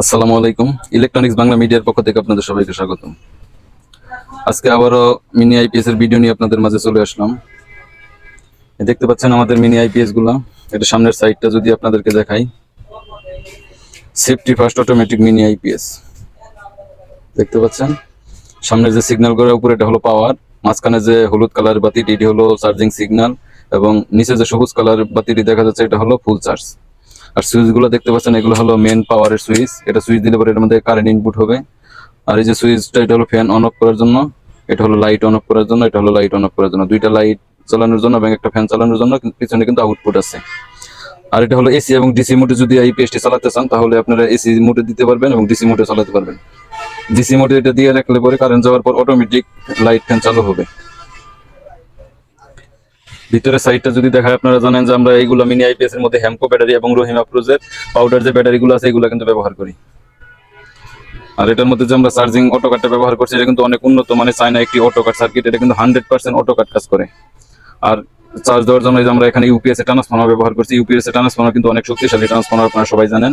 আসসালামু আলাইকুম। ইলেকট্রনিক্স বাংলা মিডিয়ার পক্ষ থেকে আপনাদের সবাইকে স্বাগতম। আজকে আবারও মিনি আইপিএস এর ভিডিও নিয়ে আপনাদের মাঝে চলে আসলাম। দেখতে পাচ্ছেন আমাদের মিনি আইপিএসগুলা। এটা সামনের সাইডটা যদি আপনাদেরকে দেখাই। Safety first automatic mini IPS দেখতে পাচ্ছেন? সামনের যে সিগন্যাল করে উপরে এটা হলো পাওয়ার মাঝখানে যে হলুদ কালার বাতিটি, এটি হলো চার্জিং সিগন্যাল এবং নিচে যে সবুজ কালার বাতিটি দেখা যাচ্ছে, এটা হলো ফুল চার্জ আর সুইচগুলো দেখতে পাচ্ছেন, এগুলো হলো মেন পাওয়ারের সুইচ। এটা সুইচ দিলে পরে এর মধ্যে কারেন্ট ইনপুট হবে। আর এই যে সুইচটা, এটা হলো ফ্যান অন অফ করার জন্য। এটা হলো লাইট অন অফ করার জন্য, এটা হলো লাইট অন অফ করার জন্য। দুইটা লাইট চালানোর জন্য এবং একটা ফ্যান চালানোর জন্য পিছনে কিন্তু আউটপুট আছে। আর এটা হলো এসি এবং ডিসি মোডে যদি এই পেস্টটি চালাতে চান, তাহলে আপনারা এসি মোডে দিতে পারবেন এবং ডিসি মোডে চালাতে পারবেন। ডিসি মোডে এটা দিয়ে রাখলে পরে কারেন্ট যাওয়ার পর অটোমেটিক লাইট ফ্যান চালু হবে। ভিতরের সাইডটা যদি দেখায়, আপনারা জানেন যে আমরা এইগুলো মিনি আইপিএস এর মধ্যে হ্যামকো ব্যাটারি এবং রহিমা প্রোজের পাউডার যে ব্যাটারিগুলো আছে, এগুলো কিন্তু ব্যবহার করি। আর এটার মধ্যে যে আমরা চার্জিং অটো ব্যবহার করছি, এটা কিন্তু অনেক উন্নত মানে চায়না একটি অটো সার্কিট এটা কিন্তু হান্ড্রেড পার্সেন্ট অটো কার্ড কাজ করে। আর চার্জ দেওয়ার জন্য যে আমরা এখানে ইউপিএস ট্রান্সফর্মার ব্যবহার করছি ইউপিএস ট্রান্সফর্মার কিন্তু অনেক শক্তিশালী ট্রান্সফর্মার আপনারা সবাই জানেন।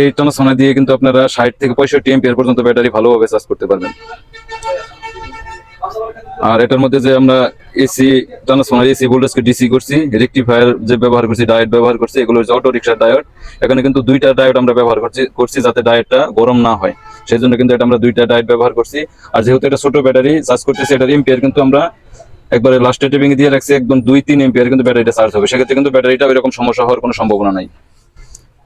এই ট্রান্সফর্মার দিয়ে কিন্তু আপনারা ষাট থেকে পঁয়ষট্টি এমপিআর পর্যন্ত ব্যাটারি ভালোভাবে চার্জ করতে পারবেন। আর এটার মধ্যে যে আমরা এসি ট্রান্সফর্মার এসি ভোল্টেজকে ডিসি করছি রেকটিফায়ার যে ব্যবহার করছি ডায়েট ব্যবহার করছি, এগুলো হচ্ছে অটো রিক্সার ডায়োড এখানে কিন্তু দুইটা ডায়োড আমরা ব্যবহার করছি করছি যাতে ডায়েটটা গরম না হয়। সেই জন্য কিন্তু এটা আমরা দুইটা ডায়েট ব্যবহার করছি। আর যেহেতু এটা ছোট ব্যাটারি চার্জ করতেছি এটার এম্পিয়ার কিন্তু আমরা একবারে লাস্টে টেপিং দিয়ে রাখছি, একদম দুই তিন এম্পিয়ার কিন্তু ব্যাটারিটা চার্জ হবে। সেক্ষেত্রে কিন্তু ব্যাটারিটা এরকম সমস্যা হওয়ার কোনো সম্ভাবনা নাই।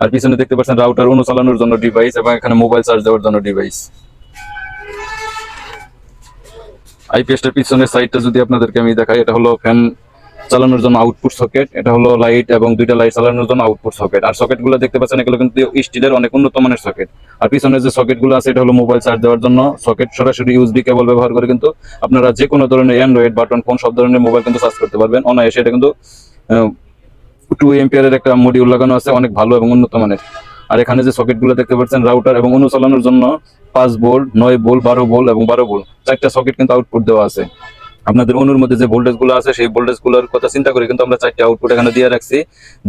আর পিছনে দেখতে পাচ্ছেন রাউটার অনু চালানোর জন্য ডিভাইস এবং এখানে মোবাইল চার্জ দেওয়ার জন্য ডিভাইস আইপিএসটার পিছনের সাইডটা যদি আপনাদেরকে আমি দেখাই, এটা হলো ফ্যান চালানোর জন্য আউটপুট সকেট এটা হলো লাইট এবং দুইটা লাইট চালানোর জন্য আউটপুট সকেট আর সকেটগুলো দেখতে পাচ্ছেন, এগুলো কিন্তু স্টিলের অনেক উন্নত মানের সকেট আর পিছনে যে সকেটগুলো আছে, এটা হলো মোবাইল চার্জ দেওয়ার জন্য সকেট সরাসরি ইউএসবি কেবল ব্যবহার করে কিন্তু আপনারা যে কোনো ধরনের অ্যান্ড্রয়েড বাটন ফোন সব ধরনের মোবাইল কিন্তু চার্জ করতে পারবেন। অনায়াসে এটা কিন্তু টু এম্পিয়ারের একটা মডিউল লাগানো আছে, অনেক ভালো এবং উন্নত মানের। আর এখানে যে সকেটগুলো দেখতে পাচ্ছেন রাউটার এবং অনুচালনের জন্য পাঁচ বোল্ট নয় বোল্ট বারো বোল্ট এবং বারো বোল্ট চারটা সকেট কিন্তু আউটপুট দেওয়া আছে। আপনাদের অনুর মধ্যে যে ভোল্টেজগুলো আছে, সেই ভোল্টেজগুলোর কথা চিন্তা করে কিন্তু আমরা চারটি আউটপুট এখানে দিয়ে রাখছি।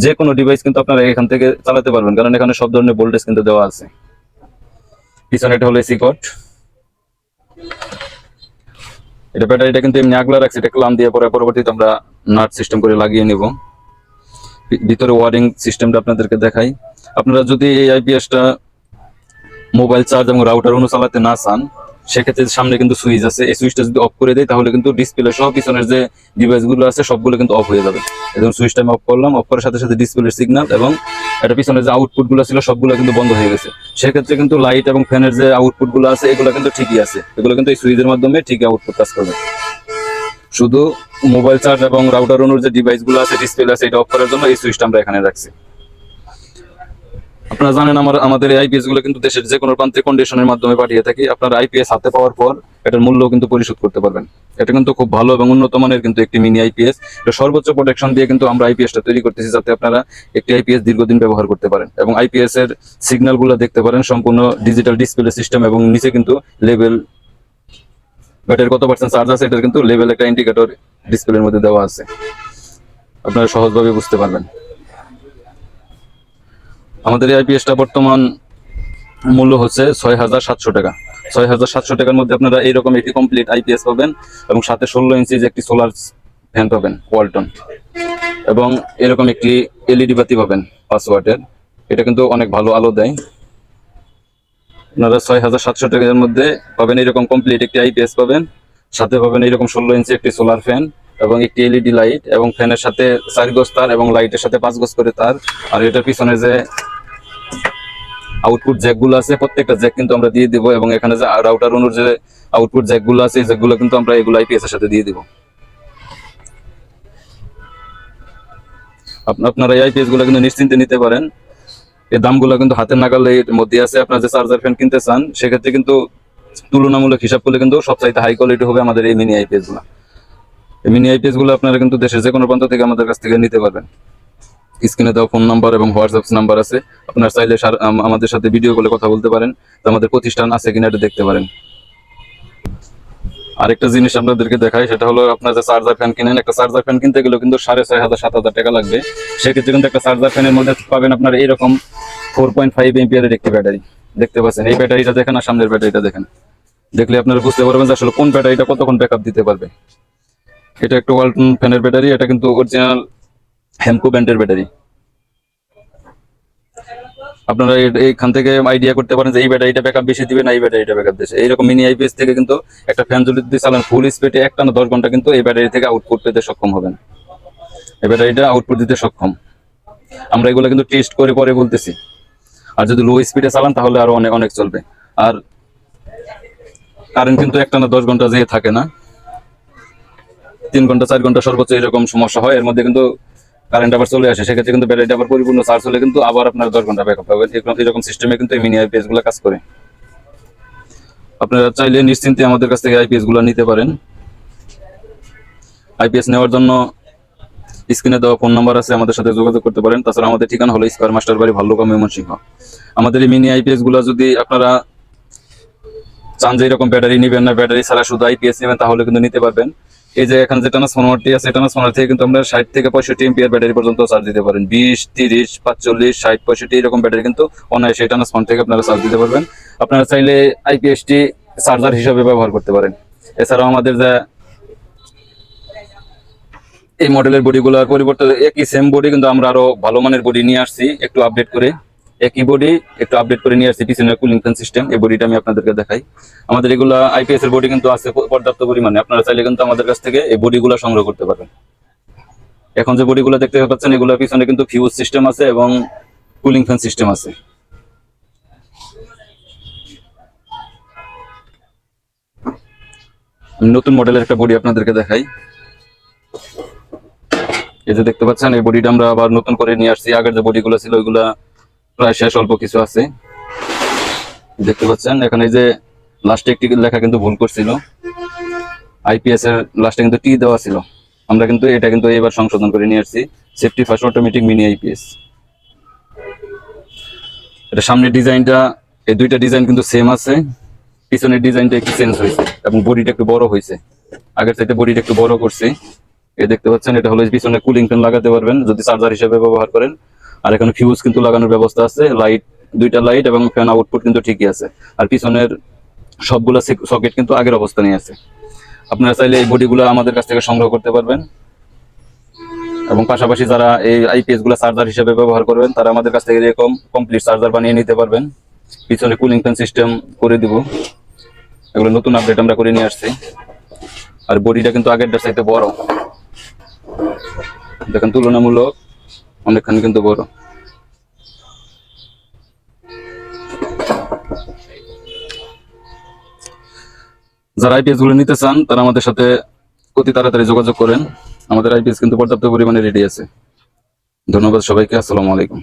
যে কোনো ডিভাইস কিন্তু আপনারা এখান থেকে চালাতে পারবেন, কারণ এখানে সব ধরনের ভোল্টেজ কিন্তু দেওয়া আছে। পিছনে এটা হলো এসি কট এটা ব্যাটারিটা কিন্তু এমনি আগলা রাখছি, এটা ক্লাম দিয়ে পরে পরবর্তীতে আমরা নাট সিস্টেম করে লাগিয়ে নিব। ভিতরে ওয়ারিং সিস্টেমটা আপনাদেরকে দেখাই। আপনারা যদি এই আইপিএসটা মোবাইল চার্জ এবং রাউটার অনু চালাতে না চান, সেক্ষেত্রে সামনে কিন্তু সুইচ আছে। এই সুইচটা যদি অফ করে দেয়, তাহলে কিন্তু ডিসপ্লে সহ পিছনের যে ডিভাইসগুলো আছে, সবগুলো কিন্তু অফ হয়ে যাবে। এবং সুইচটা আমি অফ করলাম অফ করার সাথে সাথে ডিসপ্লের সিগন্যাল এবং এটা পিছনের যে আউটপুটগুলো ছিল, সবগুলো কিন্তু বন্ধ হয়ে গেছে। সেক্ষেত্রে কিন্তু লাইট এবং ফ্যানের যে আউটপুটগুলো আছে, এগুলো কিন্তু ঠিকই আছে। এগুলো কিন্তু এই সুইচের মাধ্যমে ঠিকই আউটপুট কাজ করবে। শুধু মোবাইল চার্জ এবং রাউটার অনুর যে ডিভাইসগুলো আছে ডিসপ্লে আছে, এটা অফ করার জন্য এই সুইচটা আমরা এখানে রাখছি। আপনারা জানেন আমার আমাদের আইপিএসগুলো কিন্তু দেশের যে কোনো প্রান্তে কন্ডিশনের মাধ্যমে পাঠিয়ে থাকি। আপনারা আইপিএস হাতে পাওয়ার পর এটার মূল্য কিন্তু পরিশোধ করতে পারবেন। এটা কিন্তু খুব ভালো এবং উন্নত মানের কিন্তু একটি মিনি আইপিএস এটা সর্বোচ্চ প্রোটেকশন দিয়ে কিন্তু আমরা আইপিএসটা তৈরি করতেছি যাতে আপনারা একটি আইপিএস দীর্ঘদিন ব্যবহার করতে পারেন এবং আইপিএস এর সিগন্যালগুলো দেখতে পারেন, সম্পূর্ণ ডিজিটাল ডিসপ্লে সিস্টেম এবং নিচে কিন্তু লেভেল ব্যাটারি কত পার্সেন্ট চার্জ আছে, এটার কিন্তু লেভেল একটা ইন্ডিকেটর ডিসপ্লের মধ্যে দেওয়া আছে। আপনারা সহজভাবে বুঝতে পারবেন। আমাদের এই আইপিএসটা বর্তমান মূল্য হচ্ছে ছয় হাজার সাতশো টাকা। ছয় হাজার সাতশো টাকার মধ্যে আপনারা এইরকম একটি কমপ্লিট আইপিএস পাবেন এবং সাথে ষোলো ইঞ্চি যে একটি সোলার ফ্যান পাবেন ওয়ালটন এবং এরকম একটি এলইডি বাতি পাবেন, পাঁচ ওয়াটের। এটা কিন্তু অনেক ভালো আলো দেয়। আপনারা ছয় হাজার সাতশো টাকার মধ্যে পাবেন এরকম কমপ্লিট একটি আইপিএস পাবেন। সাথে পাবেন এরকম ষোলো ইঞ্চি একটি সোলার ফ্যান এবং একটি এলইডি লাইট এবং ফ্যানের সাথে চার গজ তার এবং লাইটের সাথে পাঁচ গজ করে তার। আর এটার পিছনে যে আউটপুট জ্যাকগুলো আছে, প্রত্যেকটা জ্যাক কিন্তু আমরা দিয়ে দিব এবং এখানে যে রাউটার অনুর যে আউটপুট জ্যাকগুলো আছে, এই জ্যাকগুলো কিন্তু আমরা এগুলো আইপিএস এর সাথে দিয়ে দিব। আপ- আপনারা এই আইপিএসগুলো কিন্তু নিশ্চিন্তে নিতে পারেন। এই দামগুলো কিন্তু হাতের নাগালের মধ্যে আছে। আপনারা যে চার্জার ফ্যান কিনতে চান, সেক্ষেত্রে কিন্তু তুলনামূলক হিসাব করলে কিন্তু সবচাইতে হাই কোয়ালিটি হবে আমাদের এই মিনি আইপিএসগুলো। এই মিনি আইপিএসগুলো আপনারা কিন্তু দেশের যে কোনো প্রান্ত থেকে আমাদের কাছ থেকে নিতে পারবেন। স্ক্রিনে দেওয়া ফোন নাম্বার এবং হোয়াটসঅ্যাপ নাম্বার আছে। আপনার চাইলে আমাদের সাথে ভিডিও কলে কথা বলতে পারেন। আমাদের প্রতিষ্ঠান আছে কিনা এটা দেখতে পারেন। আরেকটা জিনিস আপনাদেরকে দেখাই, সেটা হলো আপনার যে চার্জার ফ্যান কিনেন, একটা চার্জার ফ্যান কিনতে গেলেও কিন্তু সাড়ে ছয় হাজার, সাত হাজার টাকা লাগবে। সেক্ষেত্রে কিন্তু একটা চার্জার ফ্যানের মধ্যে পাবেন আপনার এরকম ফোর পয়েন্ট ফাইভ এমপিয়ারের একটি ব্যাটারি দেখতে পাচ্ছেন, এই ব্যাটারিটা দেখেন আর সামনের ব্যাটারিটা দেখেন। দেখলে আপনারা বুঝতে পারবেন যে আসলে কোন ব্যাটারিটা কতক্ষণ ব্যাকআপ দিতে পারবে। এটা একটা ওয়ালটন ফ্যানের ব্যাটারি এটা কিন্তু অরিজিনাল হেমকো ব্যান্ডের ব্যাটারি আপনারা এইখান থেকে আইডিয়া করতে পারেন যে এই ব্যাটারিটা ব্যাকআপ বেশি দিবে না, এই ব্যাটারিটা ব্যাকআপ দিচ্ছে এইরকম মিনি আইপিএস থেকে কিন্তু একটা ফ্যান যদি চালান ফুল স্পিডে একটা না দশ ঘণ্টা কিন্তু এই ব্যাটারি থেকে আউটপুট পেতে সক্ষম হবেন। এই ব্যাটারিটা আউটপুট দিতে সক্ষম। আমরা এগুলো কিন্তু টেস্ট করে পরে বলতেছি। আর যদি লো স্পিডে চালান, তাহলে আরও অনেক অনেক চলবে। আর কারেন্ট কিন্তু একটা না দশ ঘণ্টা যেয়ে থাকে না। তিন ঘণ্টা, চার ঘণ্টা সর্বোচ্চ এরকম সমস্যা হয়। এর মধ্যে কিন্তু কারেন্ট আবার চলে আসে। সেক্ষেত্রে কিন্তু ব্যাটারিটা আবার পরিপূর্ণ চার্জ হলে কিন্তু আবার আপনার দশ ঘণ্টা ব্যাকআপ পাবেন এরকম সিস্টেমে কিন্তু মিনি আইপিএসগুলো কাজ করে। আপনারা চাইলে নিশ্চিন্তে আমাদের কাছ থেকে আইপিএসগুলো নিতে পারেন। আইপিএস নেওয়ার জন্য স্ক্রিনে দেওয়া ফোন নাম্বার আছে, আমাদের সাথে যোগাযোগ করতে পারেন। তাছাড়া আমাদের ঠিকানা হলো স্কোয়ার মাস্টার বাড়ি, ভাল্লুকা, ময়মনসিংহ। আমাদের এই মিনি আইপিএসগুলো যদি আপনারা চান যে এরকম ব্যাটারি নেবেন না ব্যাটারি ছাড়া শুধু আইপিএস নেবেন, তাহলে কিন্তু নিতে পারবেন। এই যে এখানে যে ট্রান্সফরমারটি আছে ট্রান্সফরমার থেকে কিন্তু আমরা ষাট থেকে পঁয়ষট্টি এমপিআর ব্যাটারি পর্যন্ত চার্জ দিতে পারেন। বিশ, তিরিশ, পাঁচচল্লিশ, ষাট, পঁয়ষট্টি এরকম ব্যাটারি কিন্তু অনায়াসে ট্রান্সফরমার থেকে আপনারা চার্জ দিতে পারবেন। আপনারা চাইলে আইপিএসটি চার্জার হিসাবে ব্যবহার করতে পারেন। এছাড়াও আমাদের যে এই মডেলের বডিগুলোর পরিবর্তে একই সেম বডি কিন্তু আমরা আরও ভালো মানের বডি নিয়ে আসছি, একটু আপডেট করে। একই বডি একটু আপডেট করে নিয়ে আসছি, পিছনের কুলিং ফ্যান সিস্টেম এই বডিটা আমি আপনাদেরকে দেখাই। আমাদের এগুলা আইপিএস এর বডি কিন্তু আছে পর্যাপ্ত পরিমাণে। আপনারা চাইলে কিন্তু আমাদের কাছ থেকে এই বডিগুলো সংগ্রহ করতে পারবেন। এখন যে বডিগুলো দেখতে পাচ্ছেন, এগুলোর পিছনে কিন্তু ফিউজ সিস্টেম আছে এবং কুলিং ফ্যান সিস্টেম আছে। নতুন মডেলের একটা বডি আপনাদেরকে দেখাই। এই যে দেখতে পাচ্ছেন, এই বডিটা আমরা আবার নতুন করে নিয়ে আসছি। আগের যে বডিগুলো ছিল, ওইগুলা প্রায় শেষ অল্প কিছু আছে। দেখতে পাচ্ছেন, এখানে যে লাস্টে একটি লেখা কিন্তু ভুল করছিল। আইপিএস এর লাস্টে কিন্তু টি দেওয়া ছিল। আমরা কিন্তু এটা কিন্তু এবার সংশোধন করে নিয়ে আসছি। Safety first automatic mini IPS এটা সামনের ডিজাইনটা, এই দুইটা ডিজাইন কিন্তু সেম আছে। পিছনের ডিজাইনটা একটু চেঞ্জ হয়েছে এবং বডিটা একটু বড় হয়েছে। আগের চাইতে বডিটা একটু বড় করছে। এই দেখতে পাচ্ছেন, এটা হলো পিছনে কুলিং ফ্যান লাগাতে পারবেন। যদি চার্জার হিসেবে ব্যবহার করেন আর এখানে ফিউজ কিন্তু লাগানোর ব্যবস্থা আছে লাইট দুইটা লাইট এবং ফ্যান আউটপুট কিন্তু ঠিকই আছে। আর পিছনের সবগুলো সকেট কিন্তু আগের অবস্থানে আছে। আপনারা চাইলে এই বডিগুলো আমাদের কাছ থেকে সংগ্রহ করতে পারবেন। এবং পাশাপাশি যারা এই আইপিএসগুলো চার্জার হিসেবে ব্যবহার করবেন, তারা আমাদের কাছ থেকে এরকম কমপ্লিট চার্জার বানিয়ে নিতে পারবেন। পিছনে কুলিং ফ্যান সিস্টেম করে দিব। এগুলো নতুন আপডেট আমরা করে নিয়ে আসছি। আর বডিটা কিন্তু আগেরটার চাইতে বড়। দেখেন তুলনামূলক অনেকখানি কিন্তু বড়। যারা আইপিএসগুলো নিতে চান, তারা আমাদের সাথে অতি তাড়াতাড়ি যোগাযোগ করেন। আমাদের আইপিএস কিন্তু পর্যাপ্ত পরিমাণে রেডি আছে। ধন্যবাদ সবাইকে, আসসালামু আলাইকুম।